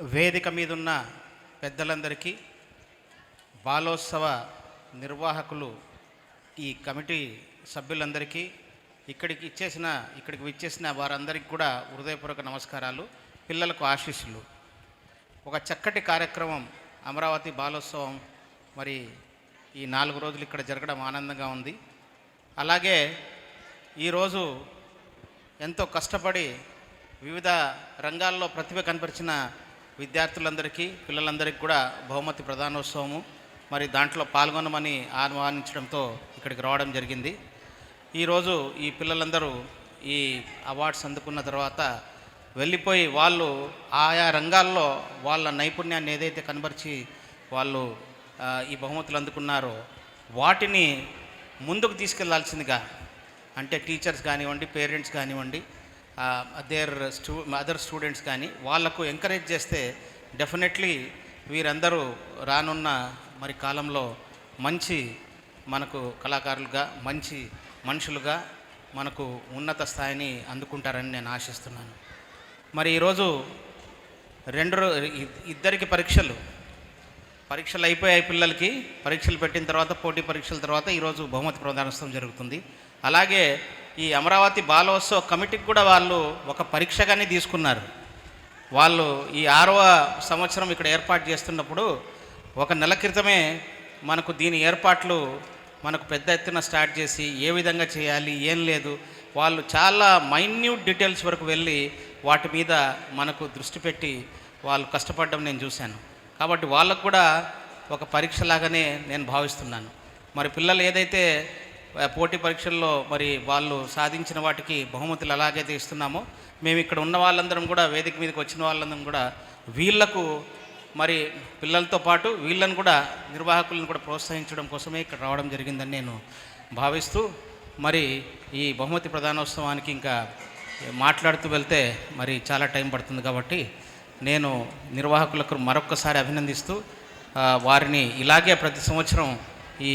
వేదిక మీద ఉన్న పెద్దలందరికీ బాలోత్సవ నిర్వాహకులు ఈ కమిటీ సభ్యులందరికీ ఇక్కడికి ఇచ్చేసిన ఇక్కడికి విచ్చేసిన వారందరికీ కూడా హృదయపూర్వక నమస్కారాలు పిల్లలకు ఆశీస్సులు. ఒక చక్కటి కార్యక్రమం అమరావతి బాలోత్సవం మరి ఈ నాలుగు రోజులు ఇక్కడ జరగడం ఆనందంగా ఉంది. అలాగే ఈరోజు ఎంతో కష్టపడి వివిధ రంగాల్లో ప్రతిభ కనపరిచిన విద్యార్థులందరికీ పిల్లలందరికీ కూడా బహుమతి ప్రధానోత్సవము. మరి దాంట్లో పాల్గొనమని ఆహ్వానించడంతో ఇక్కడికి రావడం జరిగింది. ఈరోజు ఈ పిల్లలందరూ ఈ అవార్డ్స్ అందుకున్న తర్వాత వెళ్ళిపోయి వాళ్ళు ఆయా రంగాల్లో వాళ్ళ నైపుణ్యాన్ని ఏదైతే కనబరిచి వాళ్ళు ఈ బహుమతులు అందుకున్నారో వాటిని ముందుకు తీసుకెళ్ళాల్సిందిగా అంటే టీచర్స్ కానివ్వండి పేరెంట్స్ కానివ్వండి దేర్ స్టూ అదర్ స్టూడెంట్స్ కానీ వాళ్ళకు ఎంకరేజ్ చేస్తే డెఫినెట్లీ వీరందరూ రానున్న మరి కాలంలో మంచి మనకు కళాకారులుగా మంచి మనుషులుగా మనకు ఉన్నత స్థాయిని అందుకుంటారని నేను ఆశిస్తున్నాను. మరి ఈరోజు రెండు ఇద్దరికి పరీక్షలు పరీక్షలు అయిపోయాయి పిల్లలకి పరీక్షలు పెట్టిన తర్వాత పోటీ పరీక్షల తర్వాత ఈరోజు బహుమతి ప్రదానోత్సవం జరుగుతుంది. అలాగే ఈ అమరావతి బాలోత్సవ కమిటీకి కూడా వాళ్ళు ఒక పరీక్షగానే తీసుకున్నారు. వాళ్ళు ఈ ఆరవ సంవత్సరం ఇక్కడ ఏర్పాటు చేస్తున్నప్పుడు ఒక నెల క్రితమే మనకు దీని ఏర్పాట్లు మనకు పెద్ద ఎత్తున స్టార్ట్ చేసి ఏ విధంగా చేయాలి ఏం లేదు వాళ్ళు చాలా మైన్యూట్ డీటెయిల్స్ వరకు వెళ్ళి వాటి మీద మనకు దృష్టి పెట్టి వాళ్ళు కష్టపడడం నేను చూశాను. కాబట్టి వాళ్ళకు కూడా ఒక పరీక్షలాగానే నేను భావిస్తున్నాను. మరి పిల్లలు ఏదైతే పోటీ పరీక్షల్లో మరి వాళ్ళు సాధించిన వాటికి బహుమతులు ఎలాగైతే ఇస్తున్నామో మేము ఇక్కడ ఉన్న వాళ్ళందరం కూడా వేదిక మీదకి వచ్చిన వాళ్ళందరం కూడా వీళ్ళకు మరి పిల్లలతో పాటు వీళ్ళని కూడా నిర్వాహకులను కూడా ప్రోత్సహించడం కోసమే ఇక్కడ రావడం జరిగిందని నేను భావిస్తూ మరి ఈ బహుమతి ప్రధానోత్సవానికి ఇంకా మాట్లాడుతూ వెళ్తే మరి చాలా టైం పడుతుంది కాబట్టి నేను నిర్వాహకులకు మరొక్కసారి అభినందిస్తూ వారిని ఇలాగే ప్రతి సంవత్సరం ఈ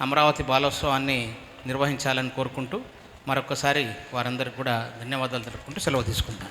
అమరావతి బాలోత్సవాన్ని నిర్వహించాలని కోరుకుంటూ మరొకసారి వారందరికీ కూడా ధన్యవాదాలు తెలుపుకుంటూ సెలవు తీసుకుంటాను.